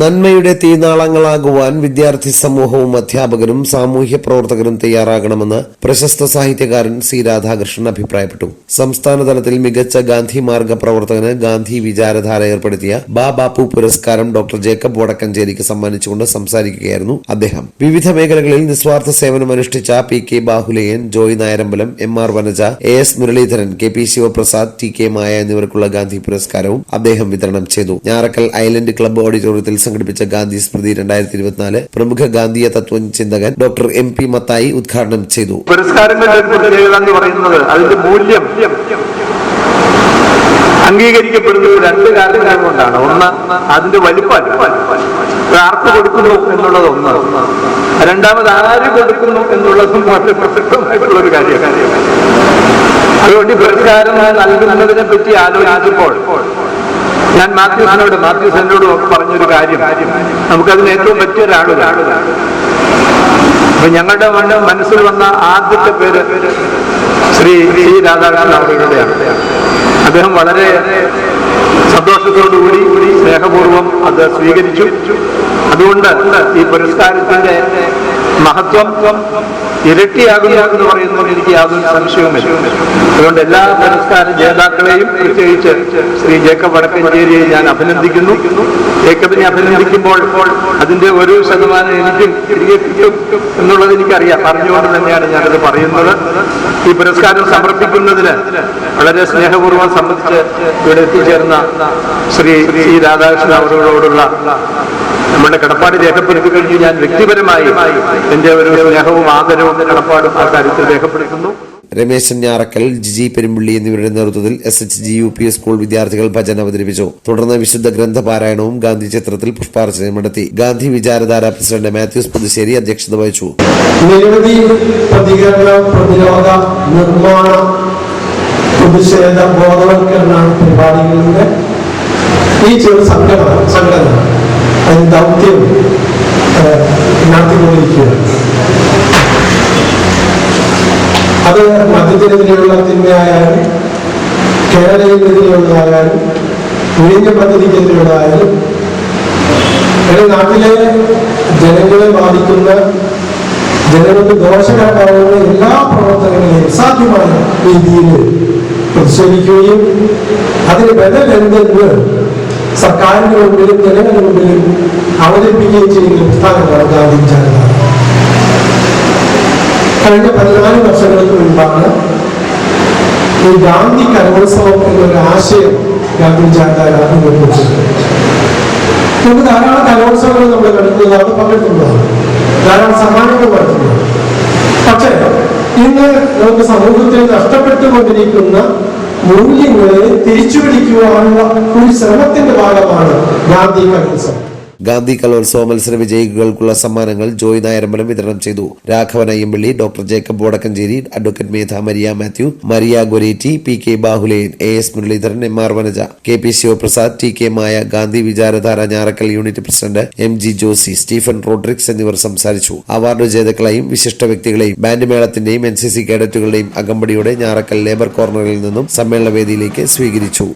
നന്മയുടെ തീനാളങ്ങളാകുവാൻ വിദ്യാർത്ഥി സമൂഹവും അധ്യാപകരും സാമൂഹ്യ പ്രവർത്തകരും തയ്യാറാകണമെന്ന് പ്രശസ്ത സാഹിത്യകാരൻ സി രാധാകൃഷ്ണൻ അഭിപ്രായപ്പെട്ടു. സംസ്ഥാനതലത്തിൽ മികച്ച ഗാന്ധി മാർഗ പ്രവർത്തകന് ഗാന്ധി വിചാരധാര ഏർപ്പെടുത്തിയ ബാ പുരസ്കാരം ഡോക്ടർ ജേക്കബ് വടക്കഞ്ചേരിക്ക് സമ്മാനിച്ചുകൊണ്ട് സംസാരിക്കുകയായിരുന്നു അദ്ദേഹം. വിവിധ മേഖലകളിൽ നിസ്വാർത്ഥ സേവനം അനുഷ്ഠിച്ച P K Bahulayan Joy Nayarambalam M R Vanaja A S Muraleedharan K P Sivaprasad T K Maya എന്നിവർക്കുള്ള Gandhi പുരസ്കാരവും അദ്ദേഹം വിതരണം ചെയ്തു. ഞാറക്കൽ ഐലൻഡ് ക്ലബ്ബ് ഓഡിറ്റോറിയത്തിൽ സംഘടിപ്പിച്ച ഗാന്ധി സ്മൃതി രണ്ടായിരത്തി ഇരുപത്തിനാല് പ്രമുഖ ഗാന്ധിയ തത്വ ചിന്തകൻ ഡോക്ടർ എം പി മത്തായി ഉദ്ഘാടനം ചെയ്തു. പുരസ്കാരങ്ങളുടെ എന്ന് പറയുന്നത് അതിന്റെ മൂല്യം അംഗീകരിക്കപ്പെടുന്നത് രണ്ട് കാരണങ്ങൾ കൊണ്ടാണ്. ഒന്ന് അതിന്റെ വലിപ്പം ആർക്ക് കൊടുക്കുന്നു എന്നുള്ളത് ഒന്ന്. രണ്ടാമത് ആര് കൊടുക്കുന്നു എന്നുള്ളതും വളരെ പ്രസക്തമായിട്ടുള്ള ഒരു കാര്യമാണ്. അതുകൊണ്ട് പുരസ്കാരം നൽകുന്നതിനെ പറ്റി ആലോചിച്ചപ്പോൾ ഞാൻ മാത്യൂസിനോട് മാത്യൂസ് എന്നോടും ഒക്കെ പറഞ്ഞൊരു കാര്യം. നമുക്കതിന് ഏറ്റവും പറ്റിയ ഒരാളാണ് അപ്പൊ ഞങ്ങളുടെ മണ്ണ് മനസ്സിൽ വന്ന ആദ്യത്തെ പേര് ശ്രീ ശ്രീ രാധാകൃഷ്ണൻ അവരുടെയാണ് അദ്ദേഹം വളരെ സന്തോഷത്തോടുകൂടി സ്നേഹപൂർവം അത് സ്വീകരിച്ചു. അതുകൊണ്ട് ഈ പുരസ്കാരത്തിന്റെ മഹത്വം ഇരട്ടിയാകുന്നു പറയുന്നതിൽ എനിക്ക് യാതൊരു സംശയവുമില്ല. അതുകൊണ്ട് എല്ലാ പുരസ്കാര ജേതാക്കളെയും പ്രത്യേകിച്ച് ശ്രീ ജേക്കബ് വടക്കഞ്ചേരിയെ ഞാൻ അഭിനന്ദിക്കുന്നു. ജേക്കബിനെ അഭിനന്ദിക്കുമ്പോൾ അതിന്റെ ഒരു ശതമാനം എനിക്കും തിരികെ കിട്ടും എന്നുള്ളത് എനിക്കറിയാം. പറഞ്ഞുകൊണ്ട് തന്നെയാണ് ഞാനത് പറയുന്നത്. ഈ പുരസ്കാരം സമർപ്പിക്കുന്നതിന് വളരെ സ്നേഹപൂർവം സംബന്ധിച്ച് ഇവിടെ എത്തിച്ചേർന്ന ശ്രീ ശ്രീ രാധാകൃഷ്ണൻ അവരോടുള്ള നമ്മുടെ കടപ്പാട് രേഖപ്പെടുത്തി കഴിഞ്ഞു ഞാൻ വ്യക്തിപരമായി എന്റെ ഒരു സ്നേഹവും ആദരവും കടപ്പാടും ആ കാര്യത്തിൽ രേഖപ്പെടുത്തുന്നു. രമേശൻ ഞാറക്കൽ ജിജി പെരുമ്പള്ളി എന്നിവരുടെ നേതൃത്വത്തിൽ S H G U P S school വിദ്യാർത്ഥികൾ ഭജന അവതരിപ്പിച്ചു. തുടർന്ന് വിശുദ്ധ ഗ്രന്ഥ പാരായണവും ഗാന്ധി ചിത്രത്തിൽ പുഷ്പാർച്ചനയും നടത്തി. ഗാന്ധി വിചാരധാര പ്രസിഡന്റ് മാത്യൂസ് പുതുശ്ശേരി അധ്യക്ഷത വഹിച്ചു. നിരവധി പ്രതികരണ പ്രതിരോധ നിർമ്മാണ പ്രതിഷേധ ബോധവൽക്കരണ പരിപാടികളുടെ ഈ ചെറു സംഘടന സംഘടന അതിന് ദൗത്യം നടത്തിക്കൊണ്ടിരിക്കുകയാണ്. അത് മദ്യത്തിനെതിരെയുള്ള തിന്മയായാലും കേരളത്തിനെതിരെയുള്ളതായാലും വിഴിഞ്ഞ പദ്ധതിക്കെതിരെയുള്ളതായാലും എന്റെ നാട്ടിലെ ജനങ്ങളെ ബാധിക്കുന്ന ജനങ്ങൾക്ക് ദോഷകരമാകുന്ന എല്ലാ പ്രവർത്തനങ്ങളെയും സാധ്യമായ രീതിയിൽ പ്രതിഷേധിക്കുകയും അതിന് ബദൽ എന്തെന്ന് സർക്കാരിന്റെ മുമ്പിലും ജനങ്ങളുടെ മുമ്പിലും അവതരിപ്പിക്കുകയും ചെയ്യുന്ന പ്രസ്ഥാനമാണ് ഗാന്ധി വിചാരധാര കഴിഞ്ഞ പതിനാല് വർഷങ്ങൾക്ക് മുൻപാണ് ഈ ഗാന്ധി കലോത്സവം എന്നൊരു ആശയം ഗാന്ധി വിചാരധാര വെച്ചത് നമുക്ക് ധാരാളം കലോത്സവങ്ങൾ നമ്മൾ അവിടെ പങ്കെടുക്കുന്നതാണ് ധാരാളം സമ്മാനങ്ങൾ വരുത്തുന്നതാണ് പക്ഷേ ഇന്ന് നമുക്ക് സമൂഹത്തിൽ നഷ്ടപ്പെട്ടുകൊണ്ടിരിക്കുന്ന മൂല്യങ്ങളെ തിരിച്ചു പിടിക്കുവാനുള്ള ഒരു ശ്രമത്തിന്റെ ഭാഗമാണ് ഗാന്ധി കലോത്സവം ഗാന്ധി കലോത്സവ മത്സര വിജയികൾക്കുള്ള സമ്മാനങ്ങൾ ജോയ് നായരമ്പലം വിതരണം ചെയ്തു. Raghavan Ayyampalli doctor Jacob Vadakkanchery advocate Medha Maria Mathew Maria Goretti P K Bahulayan A S Muraleedharan M R Vanaja K P Sivaprasad T K Maya Gandhi Vicharadhara Njarakkal unit president M G Josy Stephen Rodrigues എന്നിവർ സംസാരിച്ചു. Award ജേതാക്കളെയും വിശിഷ്ട വ്യക്തികളെയും band മേളത്തിന്റെയും N C C കേഡറ്റുകളുടെയും അകമ്പടിയോടെ Njarakkal labour കോർണറിൽ നിന്നും സമ്മേളന വേദിയിലേക്ക് സ്വീകരിച്ചു.